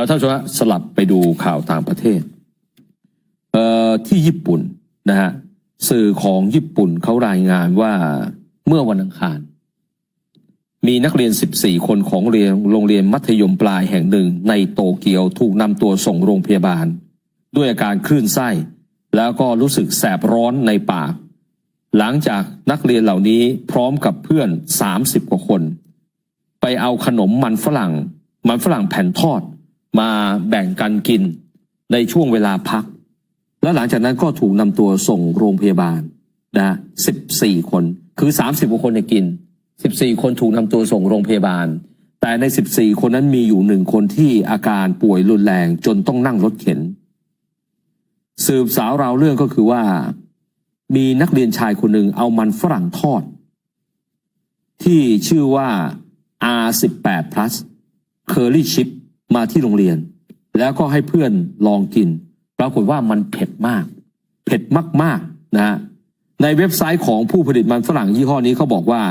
อท่านชมฮะสลับไปดูข่าวต่างประเทศเอที่ญี่ปุ่นนะฮะสื่อของญี่ปุ่นเขารายงานว่าเมื่อวันอังคาร มีนักเรียน 14 คนของเรียนโรงเรียนมัธยมปลายแห่งหนึ่งในโตเกียวถูกนำตัวส่งโรงพยาบาล ด้วยอาการคลื่นไส้ แล้วก็รู้สึกแสบร้อนในปาก หลังจากนักเรียนเหล่านี้พร้อมกับเพื่อน 30 กว่าคน ไปเอาขนมมันฝรั่ง มันฝรั่งแผ่นทอด มาแบ่งกันกินในช่วงเวลาพัก แล้วหลังจากนั้นก็ถูกนำตัวส่งโรงพยาบาลนะ14คนคือ30กว่าคนเนี่ยกิน14คนถูกนำตัวส่งโรงพยาบาล แต่ใน14คนนั้นมีอยู่หนึ่งคนที่อาการป่วยรุนแรงจนต้องนั่งรถเข็น สืบสาวราวเรื่องก็คือว่า มีนักเรียนชายคนหนึ่งเอามันฝรั่งทอด ที่ชื่อว่า R18 plus Curly Chip มาที่โรงเรียน แล้วก็ให้เพื่อนลองกิน ปรากฏว่ามันเผ็ดมาก เผ็ดมากๆนะฮะในเว็บไซต์ของผู้ผลิตมันฝรั่งยี่ห้อนี้เขาบอกว่า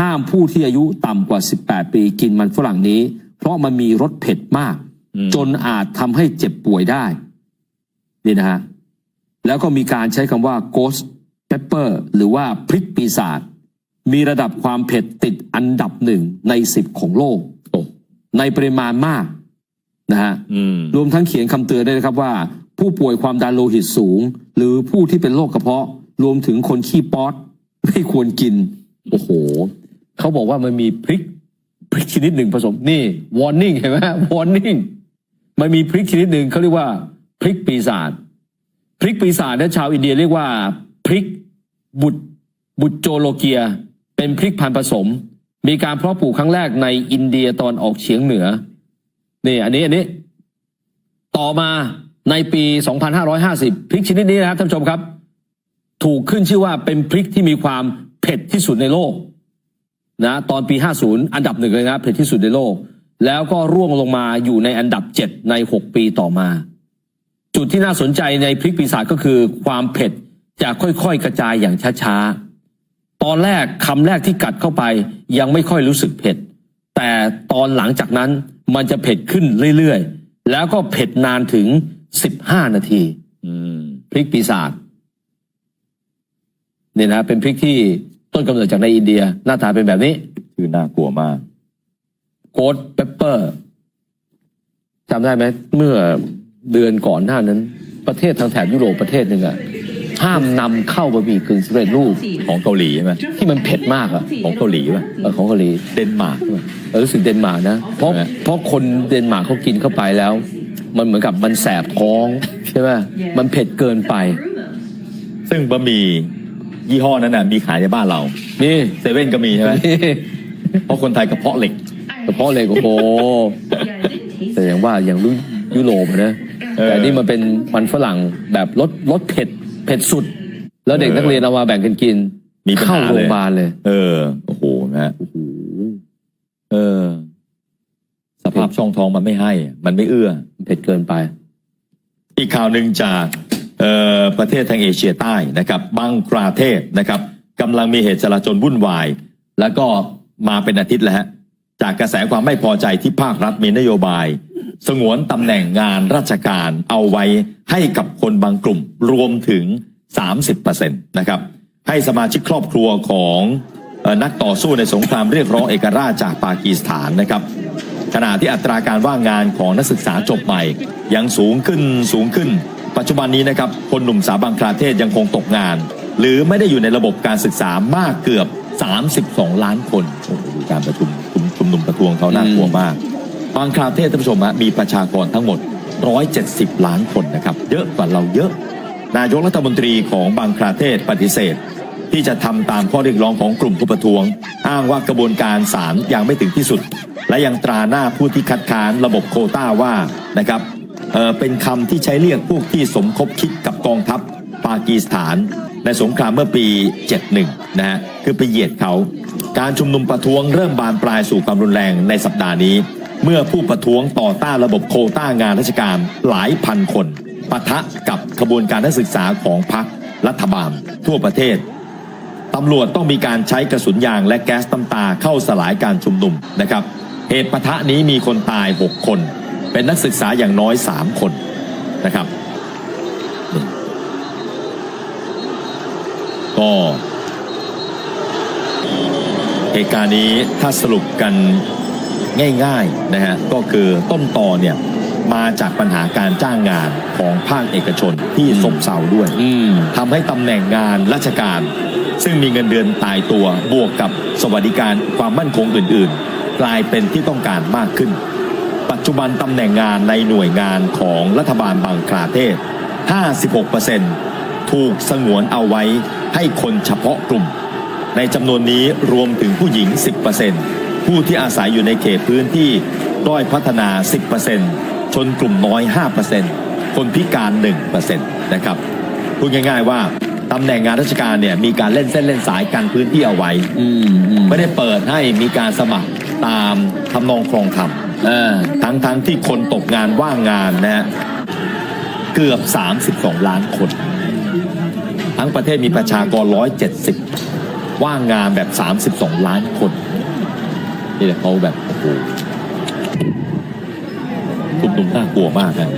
ห้ามผู้ที่อายุต่ำกว่า 18 ปีกินมันฝรั่งนี้ เพราะมันมีรสเผ็ดมาก จนอาจทำให้เจ็บป่วยได้ นี่นะฮะแล้วก็มีการใช้คำว่า ghost pepper หรือว่าพริกปีศาจมีระดับความเผ็ดติดอันดับหนึ่งในสิบของโลกโอ้ในปริมาณมาก นะฮะอืมรวมทั้งเขียนคำเตือนด้วยนะครับว่า ผู้ป่วยความดันโลหิตสูง หรือผู้ที่เป็นโรคกระเพาะ รวมถึงคนขี้ป๊อดไม่ควรกิน โอ้โห เขาบอกว่ามันมีพริกพริกชนิดหนึ่งผสมนี่ warning เห็นไหม warning มันมีพริกชนิดหนึ่งเขาเรียกว่าพริกปีศาจพริกปีศาจเนี่ยชาวอินเดียเรียกว่าพริกบุตบุตโจโลเกีย เป็นพริกพันธุ์ผสม มีการเพาะปลูกครั้งแรกในอินเดียตอนออกเฉียงเหนือ นี่อันนี้อันนี้ ต่อมาในปี 2550 พริกชนิดนี้นะครับท่านผู้ชมครับ ถูกขึ้นชื่อว่าเป็นพริกที่มีความเผ็ดที่สุดในโลกนะตอนปี 50 อันดับหนึ่งเลยนะเผ็ดที่สุดในโลก แล้วก็ร่วงลงมาอยู่ในอันดับ 7 ใน 6 ปีต่อมา จุดที่น่าสนใจในพริกปีศาจก็คือความเผ็ดจะค่อยๆกระจายอย่างช้าๆ ตอนแรกคำแรกที่กัดเข้าไปยังไม่ค่อยรู้สึกเผ็ด แต่ตอนหลังจากนั้น มันจะเผ็ดขึ้นเรื่อยๆ แล้วก็เผ็ดนานถึง15นาทีอืมพริกปีศาจเนี่ยนะเป็นพริกที่ต้นกำเนิดจากในอินเดีย หน้าตาเป็นแบบนี้ คือน่ากลัวมากโกดเปปเปอร์จำได้ไหมเมื่อเดือนก่อนหน้านั้น ประเทศทางแถบยุโรปประเทศหนึ่งอะ ห้ามนำเข้าบะหมี่กึ่งสำเร็จรูปของเกาหลีใช่ไหมที่มันเผ็ดมากอะของเกาหลีป่ะเออของเกาหลีเดนมาร์กป่ะ เออรู้สึกเดนมาร์กนะเพราะใช่ไหม เพราะคนเดนมาร์กเขากินเข้าไปแล้ว มันเหมือนกับมันแสบท้องใช่ไหมมันเผ็ดเกินไป ซึ่งบะหมี่ยี่ห้อนั้นน่ะมีขายในบ้านเรานี่ เซเว่นก็มีใช่ไหมนี่เพราะคนไทยกระเพาะเหล็กกระเพาะเหล็กโอ้โห แต่อย่างว่าอย่างยุยุโรปอะนะ เออ แต่นี่มันเป็นมันฝรั่งแบบรสรสเผ็ด เผ็ดสุด แล้วเด็กเออนักเรียนเอามาแบ่งกันกินมีปัญเข้าหาโรเลงยพยาบาลเลย เออโอ้โหนะฮะเออ สภาพช่องท้องมันไม่ให้ มันไม่เอื้อ เผ็ดเกินไป อีกข่าวหนึ่งจากเอ่อประเทศทางเอเชียใต้นะครับบังกลาเทศนะครับกำลังมีเหตุจลาจลวุ่นวาย แล้วก็มาเป็นอาทิตย์แล้วฮะจากกระแสความไม่พอใจที่ภาครัฐมีนโยบาย สงวนตำแหน่งงานราชการเอาไว้ให้กับคนบางกลุ่มรวมถึง 30%นะครับให้สมาชิกครอบครัวของนักต่อสู้ในสงครามเรียกร้องเอกราชจากปากีสถานนะครับ ขณะที่อัตราการว่างงานของนักศึกษาจบใหม่ ยังสูงขึ้นสูงขึ้น ปัจจุบันนี้นะครับคนหนุ่มสาวบังคลาเทศยังคงตกงาน หรือไม่ได้อยู่ในระบบการศึกษามากเกือบ 32 ล้านคนโอ้โหดูการประชุมชุมชุมนุมประท้วงเขาน่ากลัวมาก บังคลาเทศท่านผู้ชมมีประชากรทั้งหมด 170 ล้านคนนะครับ เยอะกว่าเราเยอะ นายกรัฐมนตรีของบังคลาเทศปฏิเสธ ที่จะทำตามข้อเรียกร้องของกลุ่มผู้ประท้วง อ้างว่ากระบวนการศาลยังไม่ถึงที่สุด และยังตราหน้าผู้ที่คัดค้านระบบโคต้าว่านะครับเเป็นคำที่ใช้เรียกพวกที่สมคบคิดกับกองทัพปากีสถาน ในสงครามเมื่อปี 71 นะฮะคือไปเหยียดเขา การชุมนุมประท้วงเริ่มบานปลายสู่ความรุนแรงในสัปดาห์นี้ เมื่อผู้ประท้วงต่อต้านระบบโคต้างานราชการหลายพันคนปะทะกับขบวนการนักศึกษาของพรรครัฐบาล ทั่วประเทศตำรวจต้องมีการใช้กระสุนยางและแก๊สน้ำตาเข้าสลายการชุมนุมนะครับ เหตุปะทะนี้มีคนตาย 6 คน เป็นนักศึกษาอย่างน้อยสามคนนะครับนี่ก็เหตุการณ์นี้ถ้าสรุปกัน ง่ายๆนะฮะก็คือต้นตอเนี่ยมาจากปัญหาการจ้างงานของภาคเอกชนที่ซบเซาด้วยอืมทำให้ตำแหน่งงานราชการ ซึ่งมีเงินเดือนตายตัวบวกกับสวัสดิการความมั่นคงอื่น ๆ กลายเป็นที่ต้องการมากขึ้น ปัจจุบันตำแหน่งงานในหน่วยงานของรัฐบาลบังคลาเทศ 56%ถูกสงวนเอาไว้ให้คนเฉพาะกลุ่ม ในจำนวนนี้รวมถึงผู้หญิง 10% ผู้ที่อาศัยอยู่ในเขตพื้นที่ด้อยพัฒนา 10%ชนกลุ่มน้อย 5%คนพิการ 1%นะครับพูดง่าย ๆว่าตำแหน่งงานราชการเนี่ยมีการเล่นเส้นเล่นสายกันพื้นที่เอาไว้อืมอืมไม่ได้เปิดให้มีการสมัครตามทำนองครองธรรมเออทั้งทั้งที่คนตกงานว่างงานนะฮะเกือบ 32 ล้านคน ทั้งประเทศมีประชากร 170 ว่างงานแบบ 32 ล้านคน นี่แหละเขาแบบโอ้โหทุบนุมน่ากลัวมากนะ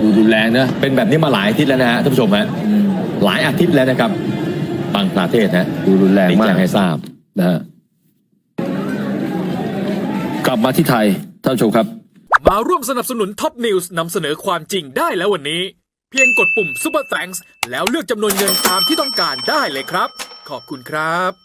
ดูรุนแรงเนอะเป็นแบบนี้มาหลายอาทิตย์แล้วนะฮะท่านผู้ชมฮะอืมหลายอาทิตย์แล้วนะครับบางประเทศนะดูรุนแรงมาแจ้กงให้ทราบนะฮะกลับมาที่ไทยท่านผู้ชมครับ มาร่วมสนับสนุนท็อปนิวส์นำเสนอความจริงได้แล้ววันนี้ เพียงกดปุ่ม Super Thanks แล้วเลือกจำนวนเงินตามที่ต้องการได้เลยครับ ขอบคุณครับ